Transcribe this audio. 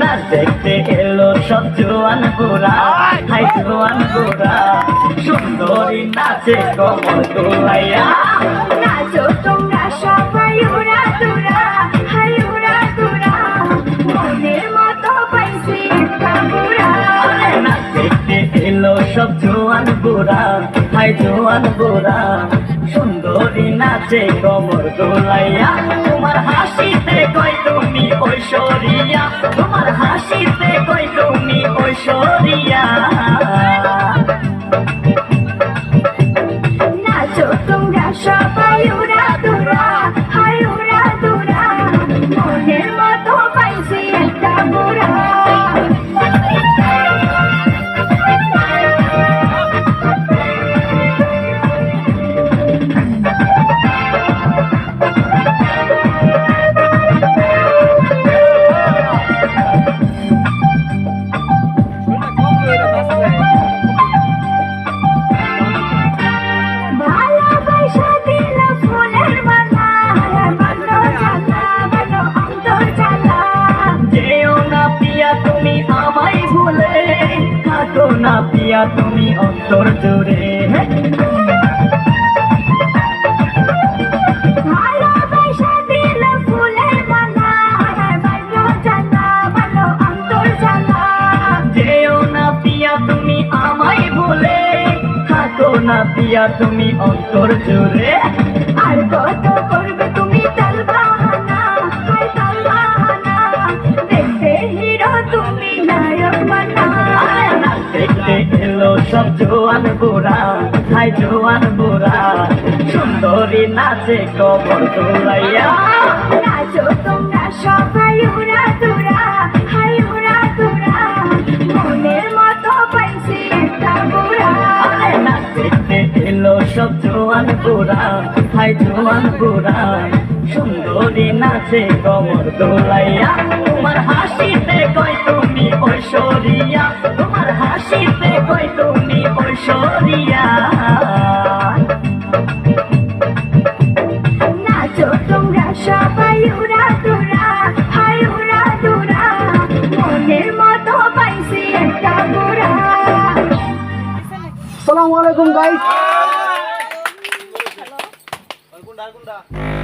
না দেখতে এলো সব জোয়ান গোরা হাই জোয়ান গোরা সুন্দরী নাচে কমল তোলাইয়া নাচো তোমরা সবাই উড়া তোরা হাই সব জোয়ান গোরা হাই জোয়ান গোরা নাচে কমর দোলাইয়া তোমার হাসিতে কয় তুমি ঐশ্বরিয়া তোমার হাসিতে থাকো না পিয়া তুমি অন্তর জুড়ে। না পিয়া তুমি অন্তর জুড়ে। আর কত সব জোয়ান গোরা হাই জোয়ান গোরা সুন্দরী নাচে কবর দোলাইয়া। নাচো তোমরা সবাই উড়া দুরা হাই উড়া দুরা। মনের মতো পাইছি একটা বুড়া। দেখতে এলো সব জোয়ান গোরা হাই জোয়ান গোরা সুন্দরী নাচে কমর দোলাইয়া। তোমার হাসিতে কই তুমি ঐশ্বরিয়া। হয় তুমি ঐশ্বরিয়া। নাচো তোমরা সবাই হুরা দুরা হাই হুরা দুরা মনের মতো পাইছি একটা বুড়া সালামু আলাইকুম গাইস